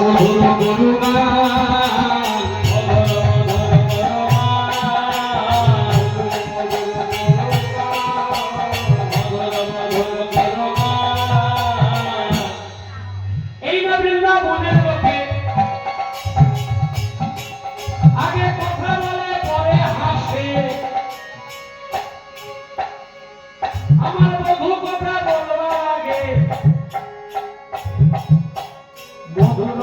মধুর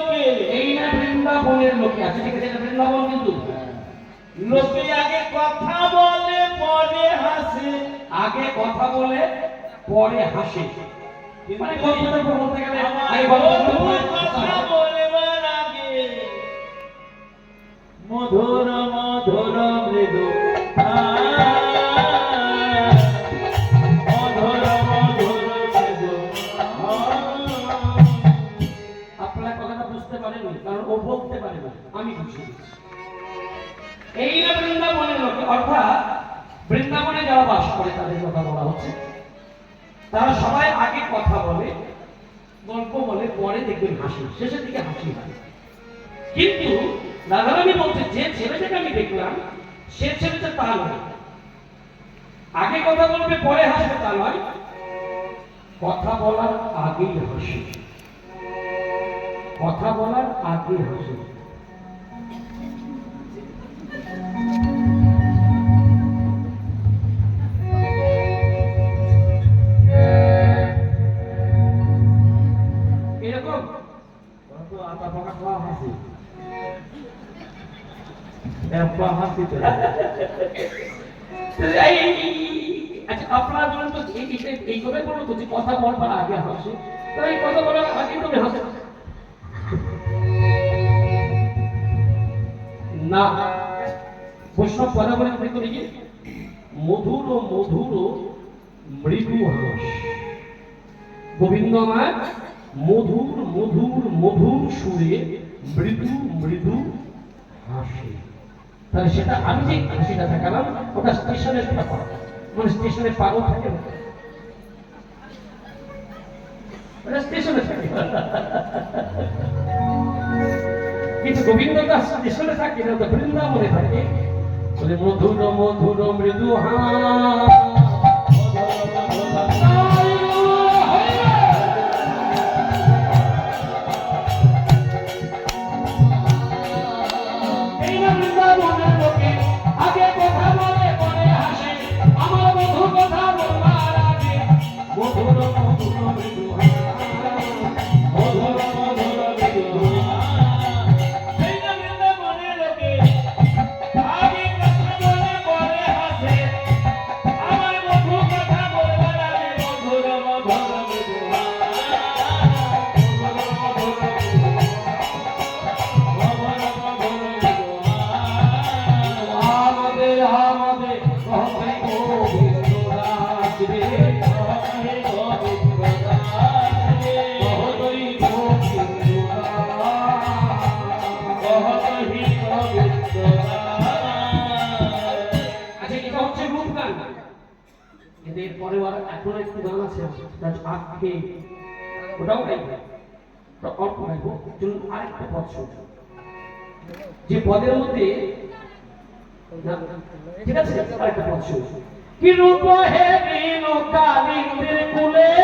লোকে এই না বৃন্দাবনের লোকে আছে ঠিক আছে? বৃন্দাবন কিন্তু। লোকে আগে কথা বলে পরে হাসে। আগে কথা বলে পরে হাসে। মানে কথাটা বলতে গেলে আগে কথা বলে বন্ধু পরে কথা হাসে। বলবার আগে। মধুর মধুর মৃদু কারণ ও বলতে পারে না, আমি বুঝিয়ে এই না বৃন্দাবনের লোকে, অর্থাৎ বৃন্দাবনে যারা বাস করে, তাদের কথা বলা হচ্ছে। তারা সবাই আগে কথা বলে, গল্প বলে, পরে দেখবেন হাসি, শেষের দিকে হাসি হয়। কিন্তু রাধারানী বলছে, যে ছেলেটাকে আমি দেখলাম, সে ছেলেটা তা নয় আগে কথা বলবে, পরে হাসবে তা নয় কথা বলার আগেই হাসি। কথা বলার আগে হাসি? এই, এই, আচ্ছা আপনারা তো এই এই- এইভাবে বলুন তো যে কথা বলবার আগে হাসে। তো এই কথা বলার আগে তুমি হাসে? না। বৈষ্ণব কথা বলে তুমি করে কি মধুর মধুর মৃদু হাস। গোবিন্দ আমার, মধুর মধুর মধুর সুরে মৃদু মৃদু হাসে। তাহলে সেটা আমি যে হাসিটা দেখালাম, ওটা স্টেশনের ব্যাপার। মানে স্টেশনে পাগল থাকে। ওটা স্টেশনে থাকে। কিন্তু গোবিন্দ দাস স্টেশনে থাকে না তো বৃন্দাবনে থাকে। বলে মধুর মধুর মৃদু হা আচ্ছা যে পদের মধ্যে ঠিক আছে আরেকটা পদ হে বিনু কুলে